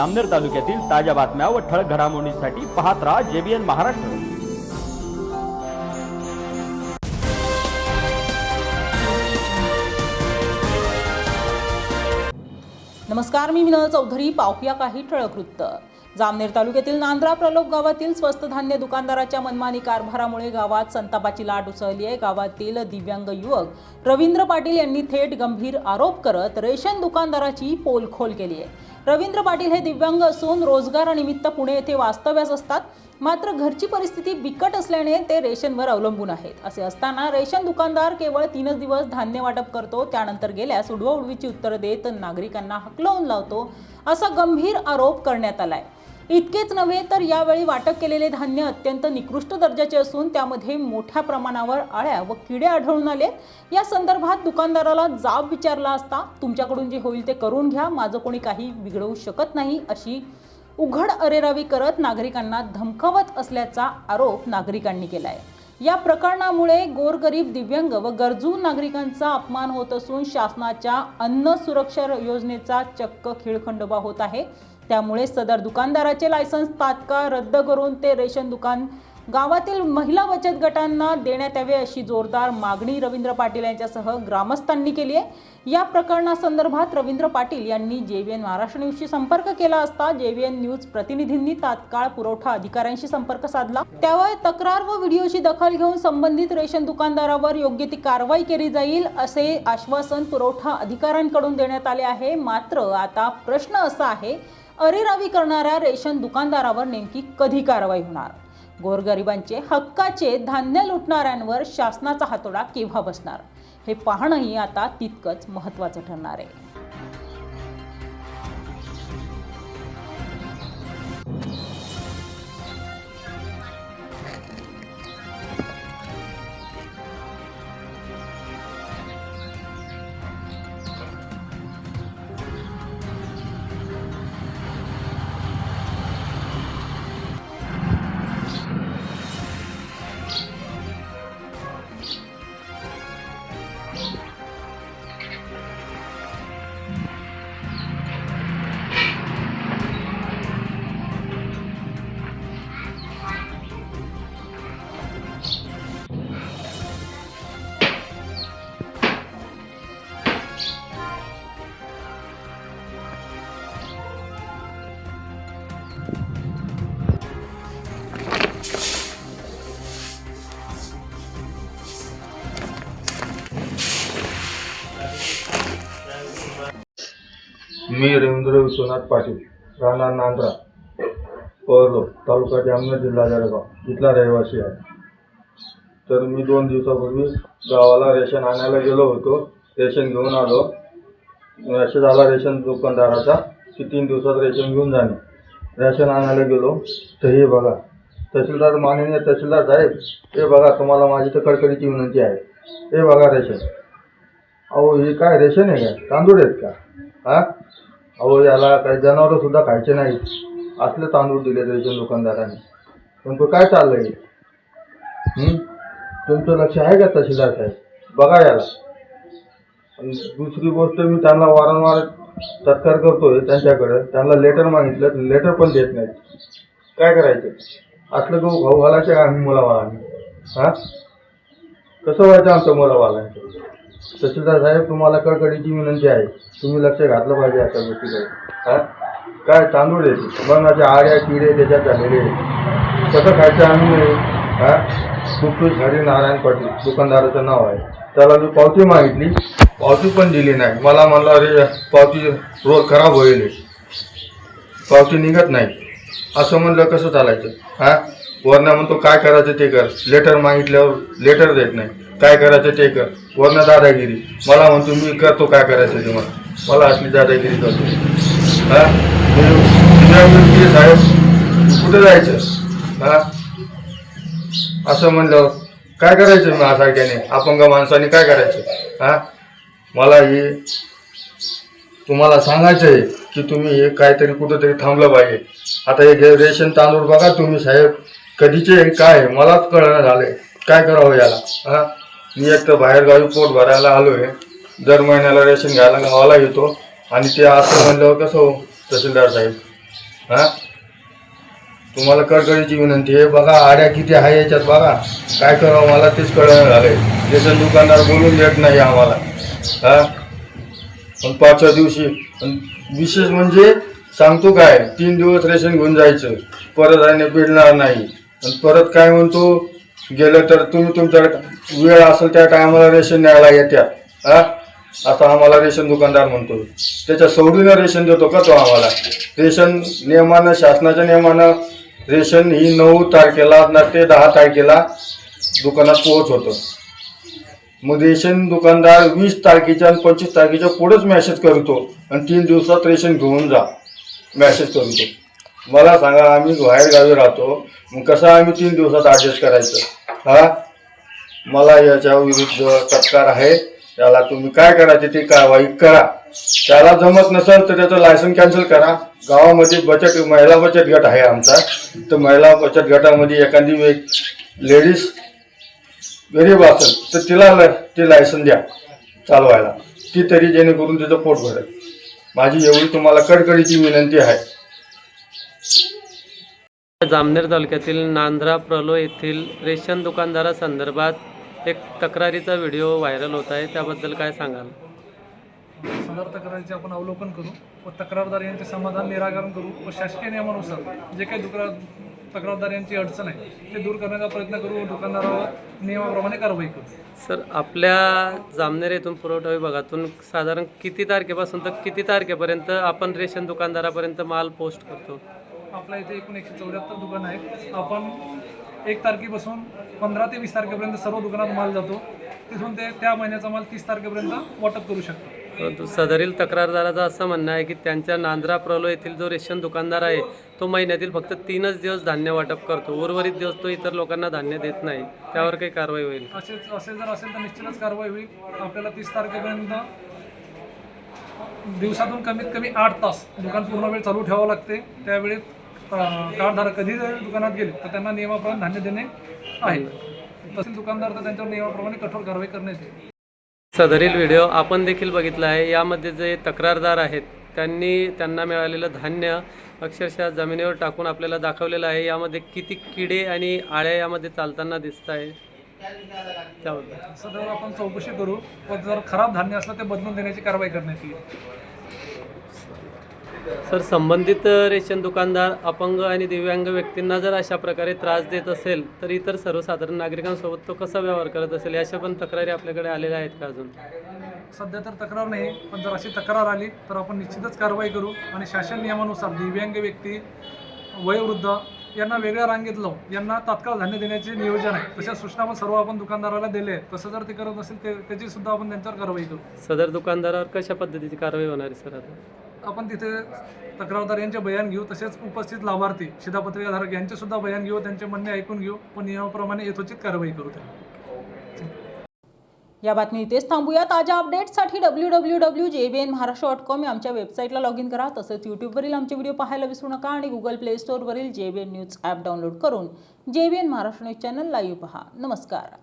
अमनेर तालुक्यातील ताज्या बातम्या व ठळक घडामोडींसाठी पाहत राहा जेबीएन महाराष्ट्र. नमस्कार मी विनल चौधरी. पाहूया काही ठळक वृत्त. जामनेर तालुक्यातील नांद्रा प्रलोभ गावातील स्वस्त धान्य दुकानदाराच्या मनमानी कारभारामुळे गावात संतापाची लाट उसळली आहे. गावातील दिव्यांग युवक रवींद्र पाटील यांनी थेट गंभीर आरोप करत रेशन दुकानदाराची पोलखोल केली आहे. रवींद्र पाटील हे दिव्यांग असून रोजगारानिमित्त पुणे येथे वास्तव्यास असतात. मात्र घरची परिस्थिती बिकट असल्याने ते रेशनवर अवलंबून आहेत. असे असताना रेशन दुकानदार केवळ तीनच दिवस धान्य वाटप करतो त्यानंतर गेल्यास उडवा उडवीची उत्तरं देत नागरिकांना हकलवून लावतो असा गंभीर आरोप करण्यात आलाय. इतकेच नव्हे तर यावेळी वाटप केलेले धान्य अत्यंत निकृष्ट दर्जाचे असून त्यामध्ये मोठ्या प्रमाणावर अळ्या व किडे आढळून आले या संदर्भात दुकानदाराला जाब विचारला असता तुमच्याकडून जे होईल ते करून घ्या माझं कोणी काही बिघडवू शकत नाही अशी उघड अरेरावी करत नागरिकांना धमकावत असल्याचा आरोप नागरिकांनी केला आहे या प्रकरणामुळे गोरगरीब दिव्यांग व गरजू नागरिकांचा अपमान होत असून शासनाच्या अन्न सुरक्षा योजनेचा चक्क खिळखंडोबा होत आहे. त्यामुळे सदर दुकानदाराचे लायसन्स तात्काळ रद्द करून ते रेशन दुकान गावातील महिला बचत गटांना देण्यात यावे अशी जोरदार मागणी रवींद्र पाटील यांच्यासह ग्रामस्थांनी केली आहे. या प्रकरणासंदर्भात रवींद्र पाटील यांनी जे वी महाराष्ट्र न्यूजशी संपर्क केला असता जे वी एन न्यूज प्रतिनिधींनी तात्काळ पुरवठा अधिकाऱ्यांशी संपर्क साधला. त्यावर तक्रार व व्हिडिओची दखल घेऊन संबंधित रेशन दुकानदारावर योग्य ती कारवाई केली जाईल असे आश्वासन पुरवठा अधिकाऱ्यांकडून देण्यात आले आहे. मात्र आता प्रश्न असा आहे अरेरावी करणाऱ्या रेशन दुकानदारावर नेमकी कधी कारवाई होणार? गोरगरिबांचे हक्काचे धान्य लुटणाऱ्यांवर शासनाचा हातोडा केव्हा बसणार? हे पाहणंही आता तितकंच महत्त्वाचं ठरणार आहे. मी रवींद्र विश्वनाथ पाटील राहणार नांद्रा पळलो तालुका जामनेर जिल्हा जळगाव इथला रहिवासी आहे. तर मी दोन दिवसापूर्वी गावाला रेशन आणायला गेलो होतो रेशन घेऊन आलो. मेसेज आला रेशन दुकानदाराचा की तीन दिवसात रेशन घेऊन जाणे. रेशन आणायला गेलो. तर हे बघा तहसीलदार माननीय तहसीलदार साहेब हे बघा तुम्हाला माझी तर कडकडीची विनंती आहे. हे बघा रेशन. अहो हे काय रेशन आहे का? तांदूळ आहेत का? हा? अहो याला काही जनावरं सुद्धा खायचे नाहीत असले तांदूळ दिले त्याच्या दुकानदाराने. तुमचं काय चाललंय? तुमचं लक्ष आहे का तहसीलदार साहेब? बघा याला. दुसरी गोष्ट मी त्यांना वारंवार तत्कार करतोय त्यांच्याकडं. त्यांना लेटर मागितलं लेटर पण देत नाहीत. काय करायचं? असलं गहू भाऊ घालायचे का आम्ही. हा? कसं व्हायचं आमचं मुलावाळांचं तहसीलदार साहेब तुम्हाला कडकडीची विनंती आहे. तुम्ही लक्ष घातलं पाहिजे अशा गोष्टीकडे. हा? काय तांदूळ येते मनाचे आड्या किडे त्याच्यात झालेले आहेत. कसं खायचं आम्ही? नाही हा? कुठूच हरी नारायण पाटील? दुकानदाराचं नाव आहे. त्याला मी पावती मागितली पावती पण दिली नाही. मला म्हणलं अरे पावती रोज खराब होईल. पावती निघत नाही. असं म्हणलं कसं चालायचं? हा? वरनं म्हणतो काय करायचं ते कर. लेटर मागितल्यावर लेटर देत नाही. काय करायचं ते कर. वरनं दादागिरी. मला म्हणतो मी करतो काय करायचं ते मला. मला असली दादागिरी करतो. हा? मी साहेब. कुठं जायचं? हा? असं म्हणलं काय करायचं मी सारख्याने अपंग माणसाने काय करायचं? हा? मला हे तुम्हाला सांगायचं आहे की तुम्ही हे काहीतरी कुठंतरी थांबलं पाहिजे. आता हे रेशन तांदूळ बघा तुम्ही साहेब कधीचे काय मलाच कळणं झालंय. काय करावं याला? हा? मी एक तर बाहेरगावी पोट भरायला आलो आहे दर महिन्याला रेशन घ्यायला गावाला येतो. आणि ते असं म्हणल्यावर कसं हो तहसीलदार साहेब? हां? तुम्हाला कडकडीची विनंती आहे. बघा आड्या किती आहे याच्यात बघा. काय करावं मला तेच कळणं आहे रेशन दुकानदार बोलून देत नाही आम्हाला. हां? पण पाचव्या दिवशी पण विशेष म्हणजे सांगतो काय तीन दिवस रेशन घेऊन जायचं. परत आणि भिडणार नाही. आणि परत काय म्हणतो गेलं तर तुम्ही तुमच्या वेळ असेल त्या टायमाला रेशन न्यायला येत्या हा? असं आम्हाला रेशन दुकानदार म्हणतो. त्याच्या सवडीनं रेशन देतो का तो आम्हाला? रेशन नियमानं शासनाच्या नियमानं रेशन ही नऊ तारखेला ना ते दहा तारखेला दुकानात पोहोच होतं. मग रेशन दुकानदार वीस तारखेच्या आणि पंचवीस तारखेच्या पुढेच मेसेज करतो आणि तीन दिवसात रेशन घेऊन जा मेसेज करतो. मला सांगा आम्ही बाहेरगावी राहतो मग कसं आम्ही तीन दिवसात ॲडजस्ट करायचं? हा? मला याच्या विरुद्ध तत्कार आहे. त्याला तुम्ही काय करायचे ते कारवाई करा. त्याला जमत नसेल तर त्याचं लायसन कॅन्सल करा. गावामध्ये बचत महिला बचत गट आहे आमचा. तर महिला बचत गटामध्ये एखादी एक लेडीज गरीब असेल तर तिला ते लायसन द्या चालवायला. ती तरी जेणेकरून तिचं पोट भरेल. माझी एवढी तुम्हाला कडकडीची विनंती आहे. जामनेर तालुक्यातील नांद्रा प्रलो येथील रेशन दुकानदारासंदर्भात एक तक्रारीचा व्हिडिओ व्हायरल होत आहे. त्याबद्दल काय सांगाल? सदर तक्रारीचे आपण अवलोकन करू व तक्रारदार यांचे समाधान निराकरण करू व शासकीय नियमानुसार जे काही दुकरा तक्रारदार यांची अडचण आहे ते दूर करण्याचा प्रयत्न करू व दुकानदारावर नियमाप्रमाणे कारवाई करू. सर आपल्या जामनेर येथून पुरवठा विभागातून साधारण किती तारखेपासून तर किती तारखेपर्यंत आपण रेशन दुकानदारापर्यंत माल पोस्ट करतो? आपल्या इथे एकूण एकशे चौऱ्याहत्तर दुकानं आहेत. आपण एक तारखेपासून पंधरा ते वीस तारखेपर्यंत सर्व दुकानात माल जातो. तिथून ते त्या महिन्याचा माल तीस तारखेपर्यंत वाटप करू शकतो. परंतु सदरील तक्रारदाराचं असं म्हणणं आहे की त्यांच्या नांद्रा प्रलो येथील जो रेशन दुकानदार आहे तो महिन्यातील फक्त तीनच दिवस धान्य वाटप करतो. उर्वरित दिवस तो इतर लोकांना धान्य देत नाही. त्यावर काही कारवाई होईल? असेच असे जर असेल तर निश्चितच कारवाई होईल. आपल्याला तीस तारखेपर्यंत दिवसातून कमीत कमी आठ तास दुकान पूर्ण वेळ चालू ठेवावं लागते. त्यावेळी अं, कार्डधारक कधी जरी दुकानात गेले तर त्यांना नियमाप्रमाणे धान्य देणे आहे. तसेच दुकानदार तर त्यांच्यावर नियमाप्रमाणे कठोर कारवाई करण्यात येईल सदरील व्हिडिओ आपण देखील बघितला आहे. यामध्ये जे तक्रारदार आहेत त्यांनी त्यांना मिळालेलं धान्य अक्षरशः जमिनीवर टाकून आपल्याला दाखवलेलं आहे. यामध्ये किती किडे आणि आळ्या यामध्ये चालताना दिसत आहे. त्याबद्दल. सदैव आपण चौकशी करू व जर खराब धान्य असलं ते बदलून देण्याची कारवाई करण्यात येईल. सर संबंधित रेशन दुकानदार अपंग आणि दिव्यांग व्यक्तींना जर अशा प्रकारे त्रास देत असेल तर इतर सर्वसाधारण नागरिकांसोबत तो कसा व्यवहार करत असेल? याच्या पण तक्रारी आपल्याकडे आलेल्या आहेत का अजून? सध्या तर तक्रार नाही पण जर अशी तक्रार आली तर आपण निश्चितच कारवाई करू आणि शासन नियमानुसार दिव्यांग व्यक्ती वयोवृद्ध यांना वेगळ्या रांगेत लावून यांना तात्काळ धान्य देण्याचे नियोजन आहे. तशा सूचना आपण सर्व आपण दुकानदाराला दिले आहेत. तसं जर ते करत नसेल ते त्याची सुद्धा आपण त्यांच्यावर कारवाई करू. सदर दुकानदारावर कशा पद्धतीची कारवाई होणार आहे सर आता? आपण तिथे तक्रारदार यांचे बयान घेऊ तसेच उपस्थित लाभार्थी शिधापत्रिकाधारक यांचे सुद्धा बयान घेऊ त्यांचे म्हणणे ऐकून घेऊ व नियमाप्रमाणे यथोचित कारवाई करू त्यांना. या बातमी इथेच थांबूया. ताज्या अपडेट्ससाठी W W W J B N Maharashtra dot com या आमच्या वेबसाईटला लॉग इन करा. तसंच यूट्यूबवरील आमचे व्हिडिओ पाहायला विसरू नका आणि Google play स्टोअरवरील J B N news app download करून J B N Maharashtra news channel live पहा. नमस्कार.